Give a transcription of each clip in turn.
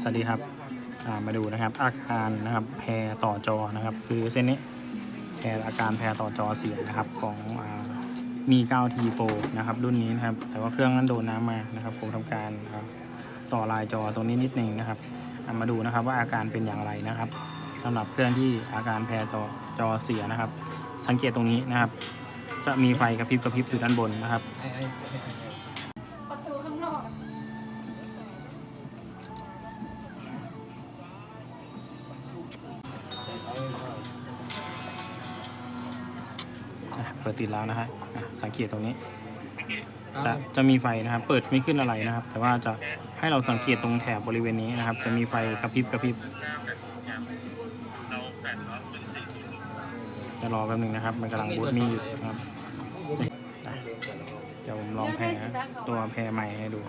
สวัสดีครับามาดูนะครับ อาการนะครับแพรต่อจอนะครับ คือเส้นนี้แพรอาการแพรต่อจอเสียนะครับ ของอมี 9T Pro นะครับ รุ่นนี้นะครับ แต่ว่าเครื่องนั้นโดนน้ำมานะครับ ผมทำการต่อลายจอตรงนี้นิดนึงนะครับอ่ามาดูนะครับว่าอาการเป็นอย่างไรนะครับสำหรับเครื่องที่อาการแพรจอจอเสียนะครับ สังเกตตรงนี้นะครับ จะมีไฟกระพริบกระพริบอยู่ด้านบนนะครับ อะเปิดติดแล้วนะฮะอะสังเกตตรงนี้ จะจะมีไฟนะครับ เปิดไม่ขึ้นอะไรนะครับ แต่ว่าจะให้เราสังเกตตรงแถบบริเวณนี้นะครับ จะมีไฟกระพริบกระพริบจะรอแป๊บหนึงนะครับ มันกำลังบูตมีอยู่นะครับอะเดี๋ยวผมลองแพรตัวแพรใหม่ให้ดู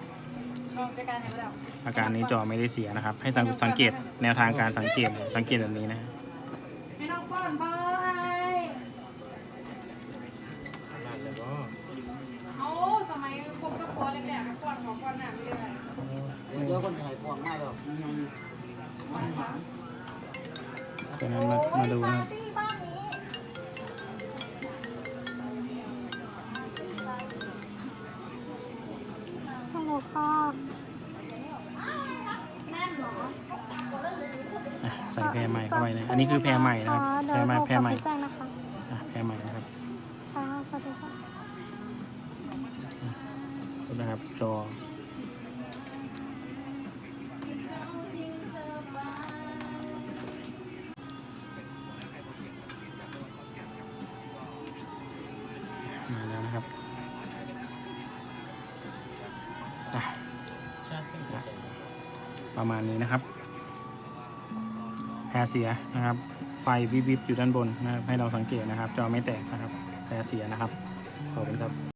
ลองจัดการให้เราอาการนี้จอไม่ได้เสียนะครับ ให้สังสังเกตแนวทางการสังเกตสังเกตแบบนี้นะ ให้น้องป้อนไปเอาสมัยผมก็ปวดแรกๆป้อนของป้อนหน้าไม่ได้เดี๋ยวเดี๋ยวคนถ่ายฟองมาแล้วจากนั้นมามาดูนะ อะใส่แพรใหม่เข้าไปนะอันนี้คือแพรใหม่นะครับแพรใหม่แพรใหม่แจ้งนะคะอะแพรใหม่นะครับค่ะสวัสดีค่ะดูนะครับจอมาแล้วนะครับอะประมาณนี้นะครับ แพรเสียนะครับ ไฟวิบวิบอยู่ด้านบนนะครับให้เราสังเกตนะครับ จอไม่แตกนะครับ แพรเสียนะครับ ขอบคุณครับ